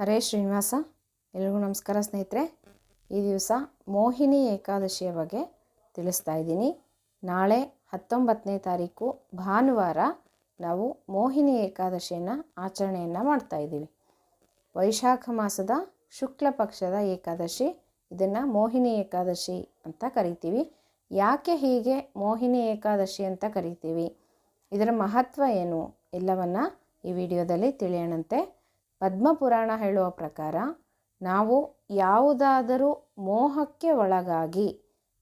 ಹರೇ ಶ್ರೀನಿವಾಸ, ಎಲ್ರಿಗೂ ನಮಸ್ಕಾರ ಸ್ನೇಹಿತರೆ. ಈ ದಿವಸ ಮೋಹಿನಿ ಏಕಾದಶಿಯ ಬಗ್ಗೆ ತಿಳಿಸ್ತಾ ಇದ್ದೀನಿ. ನಾಳೆ ಹತ್ತೊಂಬತ್ತನೇ ತಾರೀಕು ಭಾನುವಾರ ನಾವು ಮೋಹಿನಿ ಏಕಾದಶಿಯನ್ನು ಆಚರಣೆಯನ್ನು ಮಾಡ್ತಾ ಇದ್ದೀವಿ. ವೈಶಾಖ ಮಾಸದ ಶುಕ್ಲ ಪಕ್ಷದ ಏಕಾದಶಿ, ಇದನ್ನು ಮೋಹಿನಿ ಏಕಾದಶಿ ಅಂತ ಕರಿತೀವಿ. ಯಾಕೆ ಹೀಗೆ ಮೋಹಿನಿ ಏಕಾದಶಿ ಅಂತ ಕರಿತೀವಿ? ಇದರ ಮಹತ್ವ ಏನು? ಎಲ್ಲವನ್ನ ಈ ವಿಡಿಯೋದಲ್ಲಿ ತಿಳಿಯೋಣಂತೆ. ಪದ್ಮಪುರಾಣ ಹೇಳುವ ಪ್ರಕಾರ, ನಾವು ಯಾವುದಾದರೂ ಮೋಹಕ್ಕೆ ಒಳಗಾಗಿ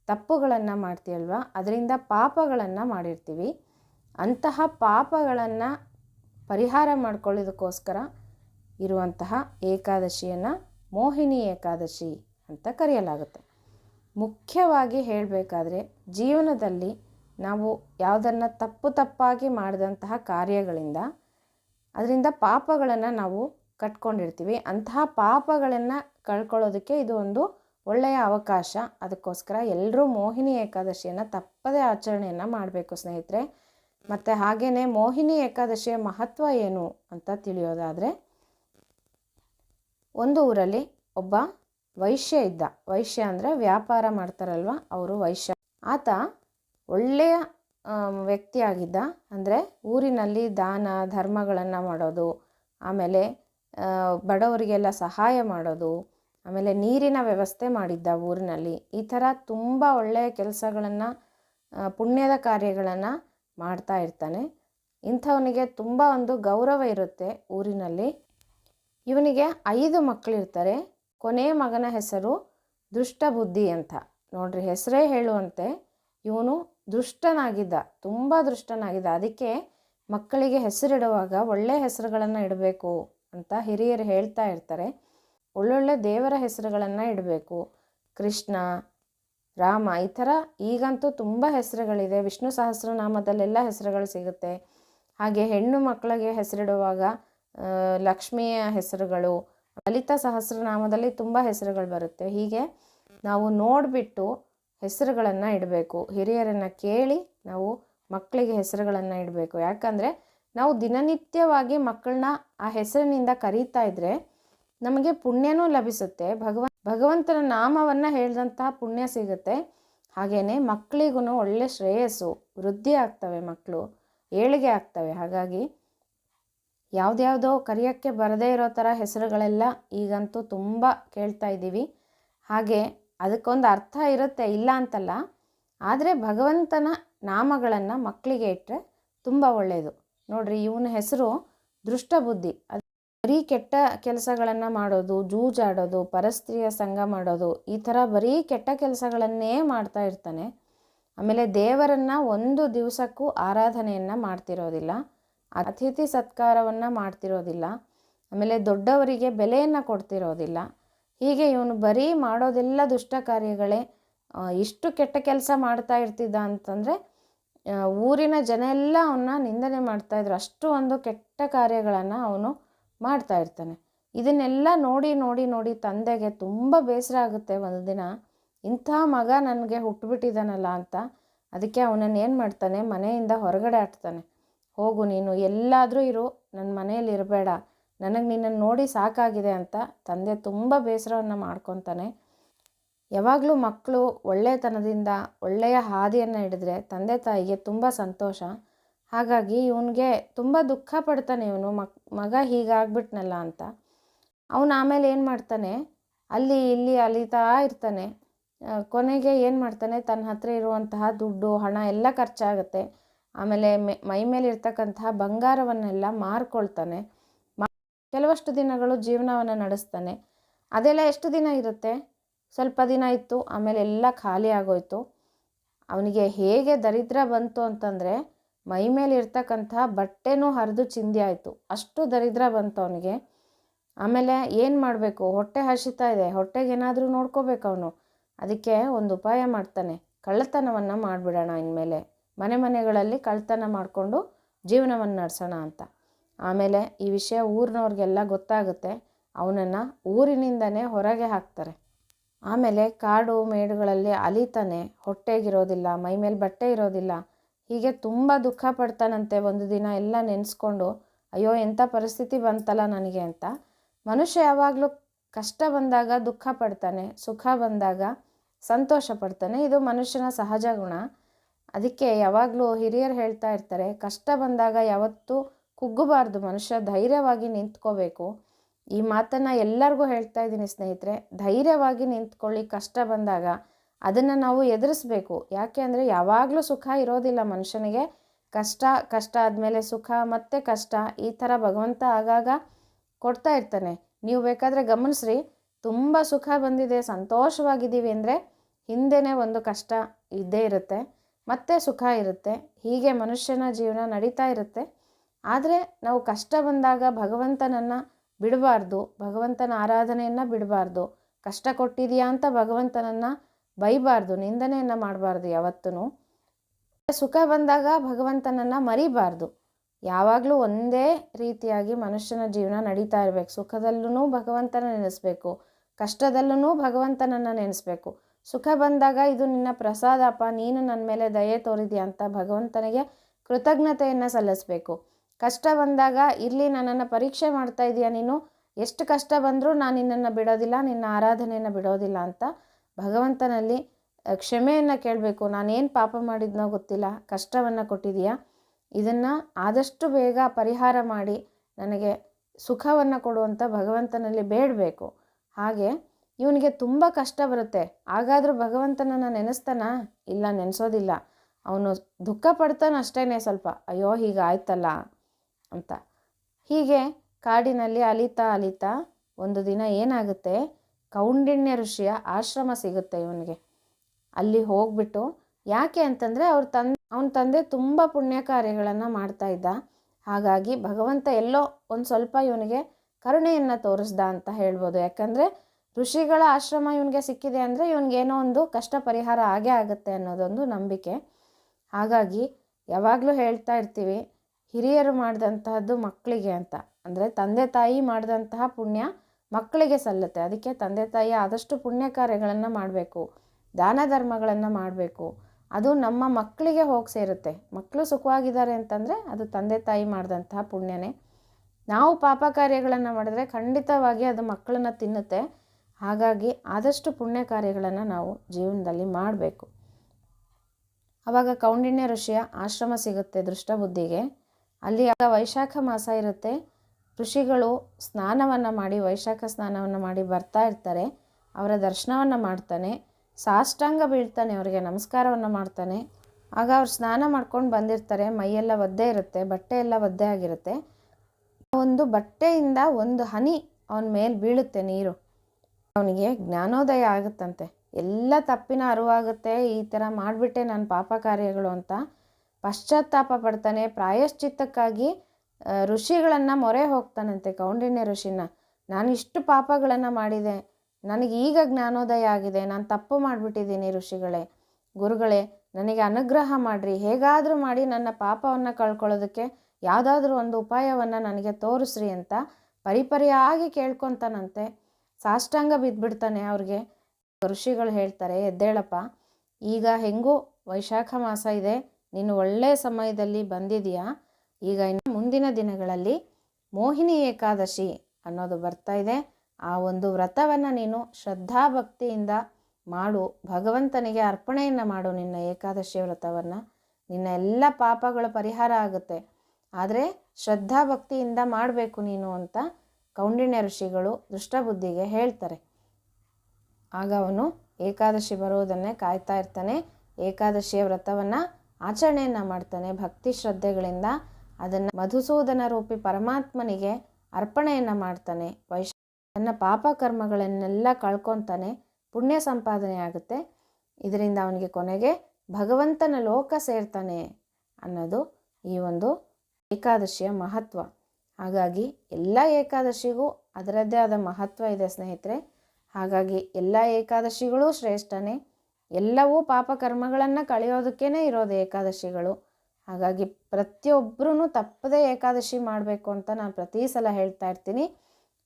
ತಪ್ಪುಗಳನ್ನು ಮಾಡ್ತೀವಲ್ವ? ಅದರಿಂದ ಪಾಪಗಳನ್ನು ಮಾಡಿರ್ತೀವಿ. ಅಂತಹ ಪಾಪಗಳನ್ನು ಪರಿಹಾರ ಮಾಡ್ಕೊಳ್ಳೋದಕ್ಕೋಸ್ಕರ ಇರುವಂತಹ ಏಕಾದಶಿಯನ್ನು ಮೋಹಿನಿ ಏಕಾದಶಿ ಅಂತ ಕರೆಯಲಾಗುತ್ತೆ. ಮುಖ್ಯವಾಗಿ ಹೇಳಬೇಕಾದ್ರೆ, ಜೀವನದಲ್ಲಿ ನಾವು ಯಾವುದನ್ನು ತಪ್ಪು ತಪ್ಪಾಗಿ ಮಾಡಿದಂತಹ ಕಾರ್ಯಗಳಿಂದ, ಅದರಿಂದ ಪಾಪಗಳನ್ನು ನಾವು ಕಟ್ಕೊಂಡಿರ್ತೀವಿ. ಅಂತಹ ಪಾಪಗಳನ್ನು ಕಳ್ಕೊಳ್ಳೋದಕ್ಕೆ ಇದು ಒಂದು ಒಳ್ಳೆಯ ಅವಕಾಶ. ಅದಕ್ಕೋಸ್ಕರ ಎಲ್ಲರೂ ಮೋಹಿನಿ ಏಕಾದಶಿಯನ್ನು ತಪ್ಪದೇ ಆಚರಣೆಯನ್ನು ಮಾಡಬೇಕು ಸ್ನೇಹಿತರೆ. ಮತ್ತು ಹಾಗೆಯೇ ಮೋಹಿನಿ ಏಕಾದಶಿಯ ಮಹತ್ವ ಏನು ಅಂತ ತಿಳಿಯೋದಾದರೆ, ಒಂದು ಊರಲ್ಲಿ ಒಬ್ಬ ವೈಶ್ಯ ಇದ್ದ. ವೈಶ್ಯ ಅಂದರೆ ವ್ಯಾಪಾರ ಮಾಡ್ತಾರಲ್ವ? ಅವರು ವೈಶ್ಯ. ಆತ ಒಳ್ಳೆಯ ವ್ಯಕ್ತಿಯಾಗಿದ್ದ. ಅಂದರೆ ಊರಿನಲ್ಲಿ ದಾನ, ಧರ್ಮಗಳನ್ನು ಮಾಡೋದು, ಆಮೇಲೆ ಬಡವರಿಗೆಲ್ಲ ಸಹಾಯ ಮಾಡೋದು, ಆಮೇಲೆ ನೀರಿನ ವ್ಯವಸ್ಥೆ ಮಾಡಿದ್ದ ಊರಿನಲ್ಲಿ. ಈ ಥರ ತುಂಬ ಒಳ್ಳೆಯ ಕೆಲಸಗಳನ್ನು ಪುಣ್ಯದ ಕಾರ್ಯಗಳನ್ನು ಮಾಡ್ತಾ ಇರ್ತಾನೆ. ಇಂಥವನಿಗೆ ತುಂಬ ಒಂದು ಗೌರವ ಇರುತ್ತೆ ಊರಿನಲ್ಲಿ. ಇವನಿಗೆ ಐದು ಮಕ್ಕಳಿರ್ತಾರೆ ಕೊನೆಯ ಮಗನ ಹೆಸರು ದುಷ್ಟಬುದ್ಧಿ ಅಂತ. ನೋಡ್ರಿ, ಹೆಸರೇ ಹೇಳುವಂತೆ ಇವನು ದುಷ್ಟನಾಗಿದ್ದ, ತುಂಬ ದುಷ್ಟನಾಗಿದ್ದ. ಅದಕ್ಕೆ ಮಕ್ಕಳಿಗೆ ಹೆಸರಿಡುವಾಗ ಒಳ್ಳೆಯ ಹೆಸರುಗಳನ್ನು ಇಡಬೇಕು. ಅಂತ ಹಿರಿಯರು ಹೇಳ್ತಾ ಇರ್ತಾರೆ. ಒಳ್ಳೊಳ್ಳೆ ದೇವರ ಹೆಸರುಗಳನ್ನು ಇಡಬೇಕು. ಕೃಷ್ಣ, ರಾಮ ಈ ಥರ ಈಗಂತೂ ತುಂಬ ಹೆಸರುಗಳಿದೆ. ವಿಷ್ಣು ಸಹಸ್ರನಾಮದಲ್ಲೆಲ್ಲ ಹೆಸರುಗಳು ಸಿಗುತ್ತೆ. ಹಾಗೆ ಹೆಣ್ಣು ಮಕ್ಕಳಿಗೆ ಹೆಸರಿಡುವಾಗ ಲಕ್ಷ್ಮಿಯ ಹೆಸರುಗಳು, ಲಲಿತ ಸಹಸ್ರನಾಮದಲ್ಲಿ ತುಂಬ ಹೆಸರುಗಳು ಬರುತ್ತೆ. ಹೀಗೆ ನಾವು ನೋಡಿಬಿಟ್ಟು ಹೆಸರುಗಳನ್ನು ಇಡಬೇಕು. ಹಿರಿಯರನ್ನು ಕೇಳಿ ನಾವು ಮಕ್ಕಳಿಗೆ ಹೆಸರುಗಳನ್ನು ಇಡಬೇಕು. ಯಾಕಂದರೆ ನಾವು ದಿನನಿತ್ಯವಾಗಿ ಮಕ್ಕಳನ್ನ ಆ ಹೆಸರಿನಿಂದ ಕರೀತಾ ಇದ್ದರೆ ನಮಗೆ ಪುಣ್ಯನೂ ಲಭಿಸುತ್ತೆ. ಭಗವ, ಭಗವಂತನ ನಾಮವನ್ನು ಹೇಳಿದಂತಹ ಪುಣ್ಯ ಸಿಗುತ್ತೆ. ಹಾಗೆಯೇ ಮಕ್ಕಳಿಗೂ ಒಳ್ಳೆ ಶ್ರೇಯಸ್ಸು, ವೃದ್ಧಿ ಆಗ್ತವೆ ಮಕ್ಕಳು ಏಳಿಗೆ ಆಗ್ತವೆ. ಹಾಗಾಗಿ ಯಾವುದ್ಯಾವುದೋ ಕರೆಯೋಕ್ಕೆ ಬರದೇ ಇರೋ ಥರ ಹೆಸರುಗಳೆಲ್ಲ ಈಗಂತೂ ತುಂಬ ಕೇಳ್ತಾ ಇದ್ದೀವಿ. ಹಾಗೆ ಅದಕ್ಕೊಂದು ಅರ್ಥ ಇರುತ್ತೆ, ಇಲ್ಲ ಅಂತಲ್ಲ. ಆದರೆ ಭಗವಂತನ ನಾಮಗಳನ್ನು ಮಕ್ಕಳಿಗೆ ಇಟ್ಟರೆ ತುಂಬ ಒಳ್ಳೆಯದು ನೋಡ್ರಿ, ಇವನ ಹೆಸರು ದೃಷ್ಟಬುದ್ಧಿ. ಅದು ಬರೀ ಕೆಟ್ಟ ಕೆಲಸಗಳನ್ನು ಮಾಡೋದು, ಜೂಜಾಡೋದು, ಪರಸ್ತ್ರೀಯ ಸಂಘ ಮಾಡೋದು, ಈ ಥರ ಬರೀ ಕೆಟ್ಟ ಕೆಲಸಗಳನ್ನೇ ಮಾಡ್ತಾ ಇರ್ತಾನೆ. ಆಮೇಲೆ ದೇವರನ್ನು ಒಂದು ದಿವಸಕ್ಕೂ ಆರಾಧನೆಯನ್ನು ಮಾಡ್ತಿರೋದಿಲ್ಲ, ಅತಿಥಿ ಸತ್ಕಾರವನ್ನು ಮಾಡ್ತಿರೋದಿಲ್ಲ, ಆಮೇಲೆ ದೊಡ್ಡವರಿಗೆ ಬೆಲೆಯನ್ನು ಕೊಡ್ತಿರೋದಿಲ್ಲ. ಹೀಗೆ ಇವನು ಬರೀ ಮಾಡೋದೆಲ್ಲ ದುಷ್ಟ ಕಾರ್ಯಗಳೇ ಇಷ್ಟು ಕೆಟ್ಟ ಕೆಲಸ ಮಾಡ್ತಾ ಇರ್ತಿದ್ದ ಅಂತಂದರೆ ಊರಿನ ಜನ ಎಲ್ಲ ಅವನ್ನ ನಿಂದನೆ ಮಾಡ್ತಾಯಿದ್ರು ಅಷ್ಟು ಒಂದು ಕೆಟ್ಟ ಕಾರ್ಯಗಳನ್ನು ಅವನು ಮಾಡ್ತಾ ಇರ್ತಾನೆ. ಇದನ್ನೆಲ್ಲ ನೋಡಿ ನೋಡಿ ನೋಡಿ ತಂದೆಗೆ ತುಂಬ ಬೇಸರ ಆಗುತ್ತೆ. ಒಂದು ದಿನ ಇಂಥ ಮಗ ನನಗೆ ಹುಟ್ಟುಬಿಟ್ಟಿದ್ದಾನಲ್ಲ ಅಂತ ಅದಕ್ಕೆ ಅವನನ್ನು ಏನು ಮಾಡ್ತಾನೆ? ಮನೆಯಿಂದ ಹೊರಗಡೆ ಹಾಕ್ತಾನೆ. ಹೋಗು ನೀನು, ಎಲ್ಲಾದರೂ ಇರು ನನ್ನ ಮನೆಯಲ್ಲಿ ಇರಬೇಡ ನನಗೆ ನಿನ್ನನ್ನು ನೋಡಿ ಸಾಕಾಗಿದೆ ಅಂತ ತಂದೆ ತುಂಬ ಬೇಸರವನ್ನು ಮಾಡ್ಕೊತಾನೆ. ಯಾವಾಗಲೂ ಮಕ್ಕಳು ಒಳ್ಳೆಯತನದಿಂದ ಒಳ್ಳೆಯ ಹಾದಿಯನ್ನು ಹಿಡಿದ್ರೆ ತಂದೆ ತಾಯಿಗೆ ತುಂಬ ಸಂತೋಷ. ಹಾಗಾಗಿ ಇವನಿಗೆ ತುಂಬ ದುಃಖ ಪಡ್ತಾನೆ ಇವನು. ಮಕ್, ಮಗ ಹೀಗಾಗ್ಬಿಟ್ನಲ್ಲ ಅಂತ. ಅವನು ಆಮೇಲೆ ಏನು ಮಾಡ್ತಾನೆ? ಅಲ್ಲಿ ಇಲ್ಲಿ ಅಲಿತಾ ಇರ್ತಾನೆ. ಕೊನೆಗೆ ಏನು ಮಾಡ್ತಾನೆ? ತನ್ನ ಹತ್ರ ಇರುವಂತಹ ದುಡ್ಡು, ಹಣ ಎಲ್ಲ ಖರ್ಚಾಗುತ್ತೆ. ಆಮೇಲೆ ಮೆ ಮೇಲೆ ಇರ್ತಕ್ಕಂತಹ ಬಂಗಾರವನ್ನೆಲ್ಲ ಮಾರ್ಕೊಳ್ತಾನೆ. ಕೆಲವಷ್ಟು ದಿನಗಳು ಜೀವನವನ್ನು ನಡೆಸ್ತಾನೆ. ಅದೆಲ್ಲ ಎಷ್ಟು ದಿನ ಇರುತ್ತೆ? ಸ್ವಲ್ಪ ದಿನ ಇತ್ತು, ಆಮೇಲೆ ಎಲ್ಲ ಖಾಲಿ ಆಗೋಯ್ತು. ಅವನಿಗೆ ಹೇಗೆ ದರಿದ್ರ ಬಂತು ಅಂತಂದರೆ, ಮೈ ಮೇಲೆ ಇರ್ತಕ್ಕಂಥ ಬಟ್ಟೆನೂ ಹರಿದು ಚಿಂದಿ ಆಯಿತು. ಅಷ್ಟು ದರಿದ್ರ ಬಂತು ಅವನಿಗೆ. ಆಮೇಲೆ ಏನು ಮಾಡಬೇಕು? ಹೊಟ್ಟೆ ಹಸಿತಾ ಇದೆ. ಹೊಟ್ಟೆಗೆ ಏನಾದರೂ ನೋಡ್ಕೋಬೇಕು ಅವನು. ಅದಕ್ಕೆ ಒಂದು ಉಪಾಯ ಮಾಡ್ತಾನೆ. ಕಳ್ಳತನವನ್ನು ಮಾಡಿಬಿಡೋಣ ಇನ್ಮೇಲೆ. ಮನೆ ಮನೆಗಳಲ್ಲಿ ಕಳ್ಳತನ ಮಾಡಿಕೊಂಡು ಜೀವನವನ್ನು ನಡೆಸೋಣ ಅಂತ. ಆಮೇಲೆ ಈ ವಿಷಯ ಊರಿನವ್ರಿಗೆಲ್ಲ ಗೊತ್ತಾಗುತ್ತೆ. ಅವನನ್ನು ಊರಿನಿಂದನೇ ಹೊರಗೆ ಹಾಕ್ತಾರೆ. ಆಮೇಲೆ ಕಾಡು ಮೇಡುಗಳಲ್ಲಿ ಅಲಿತಾನೆ, ಹೊಟ್ಟೆಗಿರೋದಿಲ್ಲ, ಮೈ ಮೇಲೆ ಬಟ್ಟೆ ಇರೋದಿಲ್ಲ. ಹೀಗೆ ತುಂಬ ದುಃಖ ಪಡ್ತಾನಂತೆ ಒಂದು ದಿನ ಎಲ್ಲ ನೆನೆಸ್ಕೊಂಡು, ಅಯ್ಯೋ ಎಂಥ ಪರಿಸ್ಥಿತಿ ಬಂತಲ್ಲ ನನಗೆ ಅಂತ. ಮನುಷ್ಯ ಯಾವಾಗಲೂ ಕಷ್ಟ ಬಂದಾಗ ದುಃಖ ಪಡ್ತಾನೆ, ಸುಖ ಬಂದಾಗ ಸಂತೋಷ ಪಡ್ತಾನೆ. ಇದು ಮನುಷ್ಯನ ಸಹಜ ಗುಣ. ಅದಕ್ಕೆ ಯಾವಾಗಲೂ ಹಿರಿಯರು ಹೇಳ್ತಾ ಇರ್ತಾರೆ, ಕಷ್ಟ ಬಂದಾಗ ಯಾವತ್ತೂ ಕುಗ್ಗಬಾರ್ದು, ಮನುಷ್ಯ ಧೈರ್ಯವಾಗಿ ನಿಂತ್ಕೋಬೇಕು. ಈ ಮಾತನ್ನು ಎಲ್ಲರಿಗೂ ಹೇಳ್ತಾ ಇದ್ದೀನಿ ಸ್ನೇಹಿತರೆ, ಧೈರ್ಯವಾಗಿ ನಿಂತ್ಕೊಳ್ಳಿ ಕಷ್ಟ ಬಂದಾಗ. ಅದನ್ನು ನಾವು ಎದುರಿಸ್ಬೇಕು. ಯಾಕೆ ಅಂದರೆ ಯಾವಾಗಲೂ ಸುಖ ಇರೋದಿಲ್ಲ ಮನುಷ್ಯನಿಗೆ. ಕಷ್ಟ ಕಷ್ಟ ಆದಮೇಲೆ ಸುಖ, ಮತ್ತೆ ಕಷ್ಟ, ಈ ಥರ ಭಗವಂತ ಆಗಾಗ ಕೊಡ್ತಾ ಇರ್ತಾನೆ. ನೀವು ಬೇಕಾದರೆ ಗಮನಿಸ್ರಿ, ತುಂಬ ಸುಖ ಬಂದಿದೆ, ಸಂತೋಷವಾಗಿದ್ದೀವಿ ಅಂದರೆ ಹಿಂದೆನೇ ಒಂದು ಕಷ್ಟ ಇದ್ದೇ ಇರುತ್ತೆ, ಮತ್ತೆ ಸುಖ ಇರುತ್ತೆ, ಹೀಗೆ ಮನುಷ್ಯನ ಜೀವನ ನಡೀತಾ ಇರುತ್ತೆ. ಆದರೆ ನಾವು ಕಷ್ಟ ಬಂದಾಗ ಭಗವಂತನನ್ನು ಬಿಡಬಾರ್ದು. ಭಗವಂತನ ಆರಾಧನೆಯನ್ನು ಬಿಡಬಾರ್ದು. ಕಷ್ಟ ಕೊಟ್ಟಿದೆಯಾ ಅಂತ ಭಗವಂತನನ್ನು ಬೈಬಾರ್ದು. ನಿಂದನೆಯನ್ನು ಮಾಡಬಾರ್ದು ಯಾವತ್ತೂ ಸುಖ ಬಂದಾಗ ಭಗವಂತನನ್ನು ಮರಿಬಾರ್ದು. ಯಾವಾಗಲೂ ಒಂದೇ ರೀತಿಯಾಗಿ ಮನುಷ್ಯನ ಜೀವನ ನಡೀತಾ ಇರಬೇಕು. ಸುಖದಲ್ಲೂ ಭಗವಂತನ ನೆನೆಸ್ಬೇಕು. ಕಷ್ಟದಲ್ಲೂ ಭಗವಂತನನ್ನು ನೆನೆಸ್ಬೇಕು. ಸುಖ ಬಂದಾಗ ಇದು ನಿನ್ನ ಪ್ರಸಾದಪ್ಪ. ನೀನು ನನ್ನ ಮೇಲೆ ದಯೆ ತೋರಿದೆಯಾ ಅಂತ ಭಗವಂತನಿಗೆ ಕೃತಜ್ಞತೆಯನ್ನು ಸಲ್ಲಿಸಬೇಕು. ಕಷ್ಟ ಬಂದಾಗ, ಇರಲಿ, ನನ್ನನ್ನು ಪರೀಕ್ಷೆ ಮಾಡ್ತಾ ಇದೀಯಾ ನೀನು? ಎಷ್ಟು ಕಷ್ಟ ಬಂದರೂ ನಾನು ನಿನ್ನನ್ನು ಬಿಡೋದಿಲ್ಲ, ನಿನ್ನ ಆರಾಧನೆಯನ್ನು ಬಿಡೋದಿಲ್ಲ ಅಂತ ಭಗವಂತನಲ್ಲಿ ಕ್ಷಮೆಯನ್ನು ಕೇಳಬೇಕು. ನಾನೇನು ಪಾಪ ಮಾಡಿದ್ನೋ ಗೊತ್ತಿಲ್ಲ. ಕಷ್ಟವನ್ನು ಕೊಟ್ಟಿದೀಯಾ? ಇದನ್ನು ಆದಷ್ಟು ಬೇಗ ಪರಿಹಾರ ಮಾಡಿ, ನನಗೆ ಸುಖವನ್ನು ಕೊಡುವಂಥ ಭಗವಂತನಲ್ಲಿ ಬೇಡಬೇಕು. ಹಾಗೆ, ಇವನಿಗೆ ತುಂಬ ಕಷ್ಟ ಬರುತ್ತೆ. ಹಾಗಾದರೂ ಭಗವಂತನನ್ನು ನೆನೆಸ್ತಾನ? ಇಲ್ಲ, ನೆನೆಸೋದಿಲ್ಲ. ಅವನು ದುಃಖ ಪಡ್ತಾನೆ ಅಷ್ಟೇ ಸ್ವಲ್ಪ. ಅಯ್ಯೋ, ಹೀಗಾಯ್ತಲ್ಲ. ಅಂತ. ಹೀಗೆ ಕಾಡಿನಲ್ಲಿ ಅಲಿತಾ ಅಲಿತಾ ಒಂದು ದಿನ ಏನಾಗುತ್ತೆ? ಕೌಂಡಿಣ್ಯ ಋಷಿಯ ಆಶ್ರಮ ಸಿಗುತ್ತೆ ಇವನಿಗೆ. ಅಲ್ಲಿ ಹೋಗ್ಬಿಟ್ಟು ಯಾಕೆ ಅಂತಂದರೆ ಅವ್ರ ತಂದೆ, ಅವನ ತಂದೆ ತುಂಬ ಪುಣ್ಯ ಕಾರ್ಯಗಳನ್ನು ಮಾಡ್ತಾ ಇದ್ದ. ಹಾಗಾಗಿ ಭಗವಂತ ಎಲ್ಲೋ ಒಂದು ಸ್ವಲ್ಪ ಇವನಿಗೆ ಕರುಣೆಯನ್ನು ತೋರಿಸ್ದ ಅಂತ ಹೇಳ್ಬೋದು. ಯಾಕಂದರೆ ಋಷಿಗಳ ಆಶ್ರಮ ಇವನಿಗೆ ಸಿಕ್ಕಿದೆ ಅಂದರೆ ಇವನಿಗೇನೋ ಒಂದು ಕಷ್ಟ ಪರಿಹಾರ ಆಗೇ ಆಗುತ್ತೆ ಅನ್ನೋದೊಂದು ನಂಬಿಕೆ. ಹಾಗಾಗಿ ಯಾವಾಗಲೂ ಹೇಳ್ತಾ ಇರ್ತೀವಿ ಹಿರಿಯರು ಮಾಡಿದಂತಹದ್ದು ಮಕ್ಕಳಿಗೆ ಅಂತ. ಅಂದರೆ ತಂದೆ ತಾಯಿ ಮಾಡಿದಂತಹ ಪುಣ್ಯ ಮಕ್ಕಳಿಗೆ ಸಲ್ಲುತ್ತೆ. ಅದಕ್ಕೆ ತಂದೆ ತಾಯಿ ಆದಷ್ಟು ಪುಣ್ಯ ಕಾರ್ಯಗಳನ್ನು ಮಾಡಬೇಕು. ದಾನ ಧರ್ಮಗಳನ್ನು ಮಾಡಬೇಕು. ಅದು ನಮ್ಮ ಮಕ್ಕಳಿಗೆ ಹೋಗಿ ಸೇರುತ್ತೆ. ಮಕ್ಕಳು ಸುಖವಾಗಿದ್ದಾರೆ ಅಂತಂದರೆ ಅದು ತಂದೆ ತಾಯಿ ಮಾಡಿದಂತಹ ಪುಣ್ಯನೇ. ನಾವು ಪಾಪ ಕಾರ್ಯಗಳನ್ನು ಮಾಡಿದ್ರೆ ಖಂಡಿತವಾಗಿ ಅದು ಮಕ್ಕಳನ್ನ ತಿನ್ನುತ್ತೆ. ಹಾಗಾಗಿ ಆದಷ್ಟು ಪುಣ್ಯ ಕಾರ್ಯಗಳನ್ನು ನಾವು ಜೀವನದಲ್ಲಿ ಮಾಡಬೇಕು. ಆವಾಗ ಕೌಂಡಿನ್ಯ ಋಷಿಯ ಆಶ್ರಮ ಸಿಗುತ್ತೆ ದೃಷ್ಟಬುದ್ಧಿಗೆ. ಅಲ್ಲಿ ಆಗ ವೈಶಾಖ ಮಾಸ ಇರುತ್ತೆ. ಋಷಿಗಳು ಸ್ನಾನವನ್ನು ಮಾಡಿ, ವೈಶಾಖ ಸ್ನಾನವನ್ನು ಮಾಡಿ ಬರ್ತಾ ಇರ್ತಾರೆ. ಅವರ ದರ್ಶನವನ್ನು ಮಾಡ್ತಾನೆ. ಸಾಷ್ಟಾಂಗ ಬೀಳ್ತಾನೆ ಅವರಿಗೆ, ನಮಸ್ಕಾರವನ್ನು ಮಾಡ್ತಾನೆ. ಆಗ ಅವ್ರು ಸ್ನಾನ ಮಾಡ್ಕೊಂಡು ಬಂದಿರ್ತಾರೆ. ಮೈಯೆಲ್ಲ ಒದ್ದೆ ಇರುತ್ತೆ, ಬಟ್ಟೆ ಎಲ್ಲ ಒದ್ದೆ ಆಗಿರುತ್ತೆ. ಒಂದು ಬಟ್ಟೆಯಿಂದ ಒಂದು ಹನಿ ಅವನ ಮೇಲೆ ಬೀಳುತ್ತೆ ನೀರು. ಅವನಿಗೆ ಜ್ಞಾನೋದಯ ಆಗುತ್ತಂತೆ. ಎಲ್ಲ ತಪ್ಪಿನ ಅರಿವಾಗುತ್ತೆ. ಈ ಥರ ಮಾಡಿಬಿಟ್ಟೆ ನಾನು ಪಾಪ ಕಾರ್ಯಗಳು ಅಂತ. ಪಶ್ಚಾತ್ತಾಪ ಪಡ್ತಾನೆ, ಪ್ರಾಯಶ್ಚಿತ್ತಕ್ಕಾಗಿ ಋಷಿಗಳನ್ನು ಮೊರೆ ಹೋಗ್ತಾನಂತೆ ಕೌಂಡಿನ್ಯ ಋಷಿನ. ನಾನು ಇಷ್ಟು ಪಾಪಗಳನ್ನು ಮಾಡಿದೆ. ನನಗೆ ಈಗ ಜ್ಞಾನೋದಯ ಆಗಿದೆ. ನಾನು ತಪ್ಪು ಮಾಡಿಬಿಟ್ಟಿದ್ದೀನಿ ಋಷಿಗಳೇ. ಗುರುಗಳೇ, ನನಗೆ ಅನುಗ್ರಹ ಮಾಡಿರಿ. ಹೇಗಾದರೂ ಮಾಡಿ ನನ್ನ ಪಾಪವನ್ನು ಕಳ್ಕೊಳ್ಳೋದಕ್ಕೆ ಯಾವುದಾದ್ರೂ ಒಂದು ಉಪಾಯವನ್ನು ನನಗೆ ತೋರಿಸ್ರಿ ಅಂತ ಪರಿಪರಿಯಾಗಿ ಕೇಳ್ಕೊತಾನಂತೆ. ಸಾಷ್ಟಾಂಗ ಬಿದ್ದುಬಿಡ್ತಾನೆ ಅವ್ರಿಗೆ. ಋಷಿಗಳು ಹೇಳ್ತಾರೆ, ಎದ್ದೇಳಪ್ಪ, ಈಗ ಹೆಂಗೂ ವೈಶಾಖ ಮಾಸ ಇದೆ. ನೀನು ಒಳ್ಳೆಯ ಸಮಯದಲ್ಲಿ ಬಂದಿದೆಯಾ ಈಗ ಇನ್ನು ಮುಂದಿನ ದಿನಗಳಲ್ಲಿ ಮೋಹಿನಿ ಏಕಾದಶಿ ಅನ್ನೋದು ಬರ್ತಾ ಇದೆ. ಆ ಒಂದು ವ್ರತವನ್ನು ನೀನು ಶ್ರದ್ಧಾಭಕ್ತಿಯಿಂದ ಮಾಡು. ಭಗವಂತನಿಗೆ ಅರ್ಪಣೆಯನ್ನು ಮಾಡು ನಿನ್ನ ಏಕಾದಶಿ ವ್ರತವನ್ನು. ನಿನ್ನ ಎಲ್ಲ ಪಾಪಗಳ ಪರಿಹಾರ ಆಗುತ್ತೆ. ಆದರೆ ಶ್ರದ್ಧಾಭಕ್ತಿಯಿಂದ ಮಾಡಬೇಕು ನೀನು ಅಂತ ಕೌಂಡಿಣ್ಯ ಋಷಿಗಳು ದುಷ್ಟಬುದ್ಧಿಗೆ ಹೇಳ್ತಾರೆ. ಆಗ ಅವನು ಏಕಾದಶಿ ಬರೋದನ್ನೇ ಕಾಯ್ತಾ ಇರ್ತಾನೆ. ಏಕಾದಶಿಯ ವ್ರತವನ್ನು ಆಚರಣೆಯನ್ನು ಮಾಡ್ತಾನೆ, ಭಕ್ತಿ ಶ್ರದ್ಧೆಗಳಿಂದ ಅದನ್ನು ಮಧುಸೂದನ ರೂಪಿ ಪರಮಾತ್ಮನಿಗೆ ಅರ್ಪಣೆಯನ್ನು ಮಾಡ್ತಾನೆ. ವೈಶ್, ತನ್ನ ಪಾಪ ಕರ್ಮಗಳನ್ನೆಲ್ಲ ಕಳ್ಕೊತಾನೆ, ಪುಣ್ಯ ಸಂಪಾದನೆ ಆಗುತ್ತೆ. ಇದರಿಂದ ಅವನಿಗೆ ಕೊನೆಗೆ ಭಗವಂತನ ಲೋಕ ಸೇರ್ತಾನೆ ಅನ್ನೋದು ಈ ಒಂದು ಏಕಾದಶಿಯ ಮಹತ್ವ. ಹಾಗಾಗಿ ಎಲ್ಲ ಏಕಾದಶಿಗೂ ಅದರದ್ದೇ ಆದ ಮಹತ್ವ ಇದೆ ಸ್ನೇಹಿತರೆ. ಹಾಗಾಗಿ ಎಲ್ಲ ಏಕಾದಶಿಗಳೂ ಶ್ರೇಷ್ಠನೇ. ಎಲ್ಲವೂ ಪಾಪ ಕರ್ಮಗಳನ್ನು ಕಳೆಯೋದಕ್ಕೇ ಇರೋದು ಏಕಾದಶಿಗಳು. ಹಾಗಾಗಿ ಪ್ರತಿಯೊಬ್ಬರೂ ತಪ್ಪದೇ ಏಕಾದಶಿ ಮಾಡಬೇಕು ಅಂತ ನಾನು ಪ್ರತಿ ಸಲ ಹೇಳ್ತಾ ಇರ್ತೀನಿ.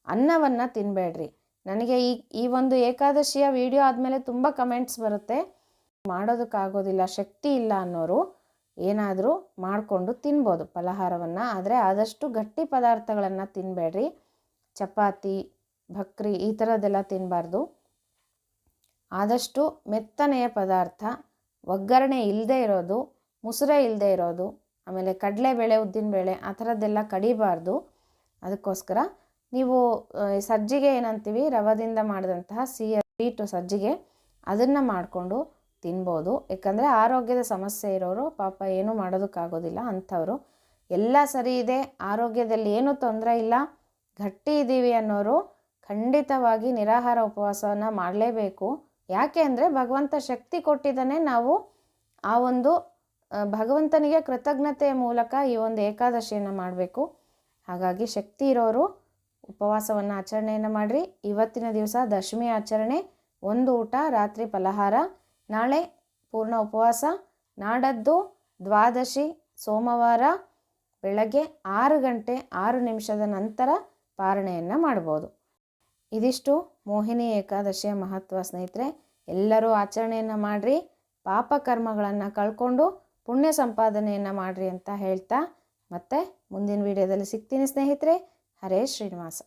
ಅನ್ನವನ್ನು ತಿನ್ನಬೇಡ್ರಿ ನನಗೆ ಈ ಈ ಒಂದು ಏಕಾದಶಿಯ ವಿಡಿಯೋ ಆದಮೇಲೆ ತುಂಬ ಕಮೆಂಟ್ಸ್ ಬರುತ್ತೆ. ಮಾಡೋದಕ್ಕಾಗೋದಿಲ್ಲ, ಶಕ್ತಿ ಇಲ್ಲ ಅನ್ನೋರು ಏನಾದರೂ ಮಾಡಿಕೊಂಡು ತಿನ್ಬೋದು ಫಲಹಾರವನ್ನು. ಆದರೆ ಆದಷ್ಟು ಗಟ್ಟಿ ಪದಾರ್ಥಗಳನ್ನು ತಿನ್ನಬೇಡ್ರಿ ಚಪಾತಿ, ಭಕ್ರಿ ಈ ಥರದ್ದೆಲ್ಲ ತಿನ್ನಬಾರ್ದು ಆದಷ್ಟು ಮೆತ್ತನೆಯ ಪದಾರ್ಥ, ಒಗ್ಗರಣೆ ಇಲ್ಲದೆ ಇರೋದು, ಮುಸುರೆ ಇಲ್ಲದೆ ಇರೋದು, ಆಮೇಲೆ ಕಡಲೆಬೇಳೆ, ಉದ್ದಿನಬೇಳೆ ಆ ಥರದ್ದೆಲ್ಲ ಕಡಿಬಾರ್ದು. ಅದಕ್ಕೋಸ್ಕರ ನೀವು ಸಜ್ಜಿಗೆ ಏನಂತೀವಿ? ರವದಿಂದ ಮಾಡಿದಂತಹ ಸಿಹಿ ಸ್ವೀಟು ಸಜ್ಜಿಗೆ. ಅದನ್ನು ಮಾಡಿಕೊಂಡು ತಿನ್ಬೋದು. ಯಾಕಂದರೆ ಆರೋಗ್ಯದ ಸಮಸ್ಯೆ ಇರೋರು ಪಾಪ ಏನೂ ಮಾಡೋದಕ್ಕಾಗೋದಿಲ್ಲ ಅಂಥವರು. ಎಲ್ಲ ಸರಿ ಇದೆ. ಆರೋಗ್ಯದಲ್ಲಿ ಏನೂ ತೊಂದರೆ ಇಲ್ಲ. ಗಟ್ಟಿ ಇದ್ದೀವಿ ಅನ್ನೋರು ಖಂಡಿತವಾಗಿ ನಿರಾಹಾರ ಉಪವಾಸವನ್ನು ಮಾಡಲೇಬೇಕು. ಯಾಕೆ ಅಂದರೆ ಭಗವಂತ ಶಕ್ತಿ ಕೊಟ್ಟಿದ್ದಾನೆ ನಾವು ಆ ಒಂದು ಭಗವಂತನಿಗೆ ಕೃತಜ್ಞತೆಯ ಮೂಲಕ ಈ ಒಂದು ಏಕಾದಶಿಯನ್ನು ಮಾಡಬೇಕು. ಹಾಗಾಗಿ ಶಕ್ತಿ ಇರೋರು ಉಪವಾಸವನ್ನು ಆಚರಣೆಯನ್ನು ಮಾಡಿರಿ. ಇವತ್ತಿನ ದಿವಸ ದಶಮಿ ಆಚರಣೆ, ಒಂದು ಊಟ, ರಾತ್ರಿ ಫಲಹಾರ, ನಾಳೆ ಪೂರ್ಣ ಉಪವಾಸ, ನಾಡದ್ದು ದ್ವಾದಶಿ, ಸೋಮವಾರ ಬೆಳಗ್ಗೆ ಆರು ಗಂಟೆ ಆರು ನಿಮಿಷದ ನಂತರ ಪಾರಣೆಯನ್ನು ಮಾಡ್ಬೋದು. ಇದಿಷ್ಟು. ಮೋಹಿನಿ ಏಕಾದಶಿಯ ಮಹತ್ವ, ಸ್ನೇಹಿತರೆ. ಎಲ್ಲರೂ ಆಚರಣೆಯನ್ನು ಮಾಡಿರಿ ಪಾಪಕರ್ಮಗಳನ್ನು ಕಳ್ಕೊಂಡು ಪುಣ್ಯ ಸಂಪಾದನೆಯನ್ನು ಮಾಡಿರಿ ಅಂತ ಹೇಳ್ತಾ ಮತ್ತೆ ಮುಂದಿನ ವಿಡಿಯೋದಲ್ಲಿ ಸಿಗ್ತೀನಿ ಸ್ನೇಹಿತರೆ. ಹರೇ ಶ್ರೀನಿವಾಸ.